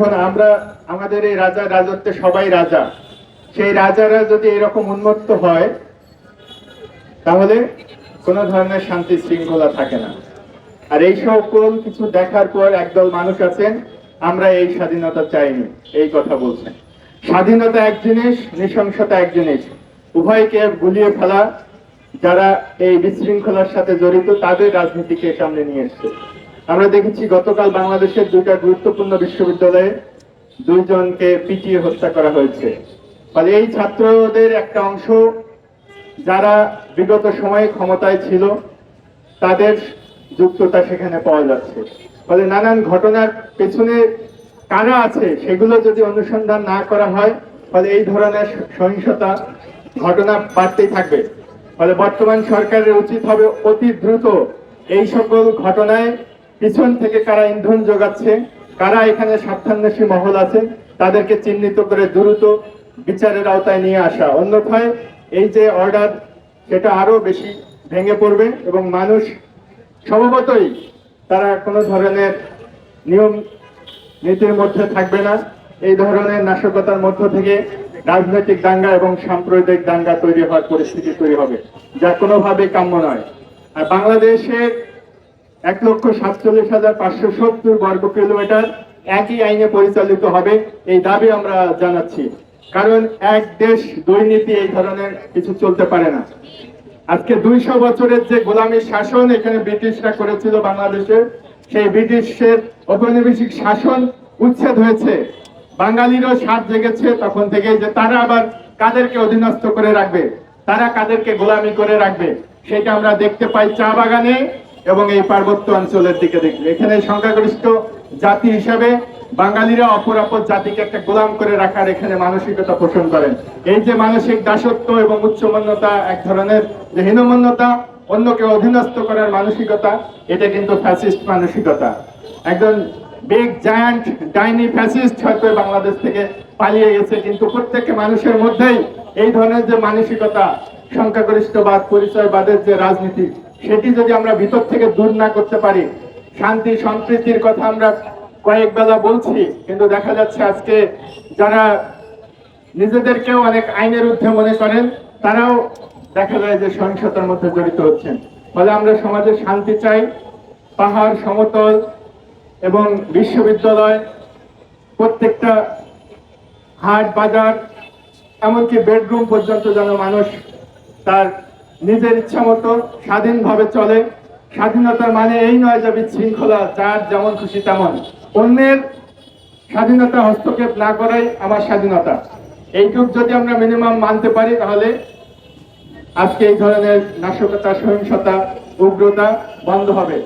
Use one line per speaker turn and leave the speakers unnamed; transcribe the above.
এখন আমরা আমাদের এই রাজা রাজত্বে সবাই রাজা। সেই রাজারা যদি এরকম উন্মত্ত হয়, তাহলে কোনো ধরনের শান্তি শৃঙ্খলা থাকে না। আর এই সকল কিছু দেখার পর একদল মানুষ আছেন, আমরা এই স্বাধীনতা চাইনি, এই কথা বলছেন। স্বাধীনতা এক জিনিস, নৃশংসতা এক জিনিস। উভয়কে গুলিয়ে ফেলা, যারা এই বিশৃঙ্খলার সাথে জড়িত, তাদের রাজনীতিকে সামনে নিয়ে এসছে। আমরা দেখেছি গতকাল বাংলাদেশের দুইটা গুরুত্বপূর্ণ বিশ্ববিদ্যালয়ে দুইজনকে পিটিয়ে হত্যা করা হয়েছে। ফলে এই ছাত্রদের একটা অংশ যারা বিগত সময়ে ক্ষমতায় ছিল, তাদের যুক্ততা সেখানে পাওয়া যাচ্ছে। ফলে নানান ঘটনার পেছনে কারা আছে সেগুলো যদি অনুসন্ধান না করা হয়, ফলে এই ধরনের সহিংসতা ঘটনা বাড়তেই থাকবে। ফলে বর্তমান সরকারের উচিত হবে অতি দ্রুত এই সকল ঘটনায় পিছন থেকে কারা ইন্ধন যোগাচ্ছে কারা এখানে স্বার্থান্বেষী মহল আছে, তাদেরকে চিহ্নিত করে দ্রুত বিচারের আওতায় নিয়ে আসা। অন্যথায় এই যে অর্ডার, সেটা আরও বেশি ভেঙে পড়বে এবং মানুষ স্বভাবতই তারা কোনো ধরনের নিয়ম নীতির মধ্যে থাকবে না। এই ধরনের নাশকতার মধ্য থেকে রাজনৈতিক দাঙ্গা এবং সাম্প্রদায়িক দাঙ্গা তৈরি হওয়ার পরিস্থিতি তৈরি হবে, যা কোনোভাবে কাম্য নয়। আর বাংলাদেশের এক লক্ষ সাতচল্লিশ হাজার পাঁচশো সত্তর বর্গ কিলোমিটার একই আইনে পরিচালিত হবে এই দাবি আমরা জানাচ্ছি। কারণ এক দেশ দুই নীতি এই ধরনের কিছু চলতে পারে না। আজকে দুইশো বছরের যে গোলামী শাসন এখানে ব্রিটিশরা করেছিল বাংলাদেশে, সেই ব্রিটিশের ঔপনিবেশিক শাসন উচ্ছেদ হয়েছে। বাঙালিরও স্বাদ জেগেছে তখন থেকে যে তারা আবার কাদেরকে অধীনস্থ করে রাখবে? তারা কাদেরকে গোলামি করে রাখবে? সেটা আমরা দেখতে পাই চা বাগানে। এবং এই পার্বত্য অঞ্চলের দিকে দেখি এখানে সংখ্যাগরিষ্ঠ জাতি হিসাবে বাঙালিরা অপর অপর জাতিকে একটা গোলাম করে রাখার এখানে মানসিকতা পোষণ করেন। এই যে মানসিক দাসত্ব এবং উচ্চমান্যতা এক ধরনের, যে হীনমন্যতা অন্যকে অধীনস্থ করার মানসিকতা, এটা কিন্তু ফ্যাসিস্ট মানসিকতা। একজন বিগ জায়ান্ট ডাইনি ফ্যাসিস্ট হয়তো বাংলাদেশ থেকে পালিয়ে গেছে, কিন্তু প্রত্যেকটা মানুষের মধ্যেই এই ধরনের যে মানসিকতা, সংখ্যাগরিষ্ঠবাদ, পরিচয়বাদের যে রাজনীতি সেটি যদি আমরা ভিতর থেকে দূর না করতে পারি, শান্তি, সম্প্রীতির কথা আমরা কয়েক বেলা বলছি, কিন্তু দেখা যাচ্ছে আজকে যারা নিজেদেরকেও অনেক আইনের ঊর্ধ্বে মনে করেন, তারাও দেখা যায় যে সহিংসতার মধ্যে জড়িত হচ্ছেন। ফলে আমরা সমাজে শান্তি চাই, পাহাড়, সমতল এবং বিশ্ববিদ্যালয়, প্রত্যেকটা হাট, বাজার, এমনকি বেডরুম পর্যন্ত যেন মানুষ তার নিজের ইচ্ছা মতো স্বাধীনভাবে চলে। স্বাধীনতার মানে এই নয় যে বিশৃঙ্খলা, যার যেমন খুশি তেমন। অন্যের স্বাধীনতা হস্তক্ষেপ না করাই আমার স্বাধীনতা। এইটুক যদি আমরা মিনিমাম মানতে পারি, তাহলে আজকে এই ধরনের নাশকতা, সহিংসতা, উগ্রতা বন্ধ হবে।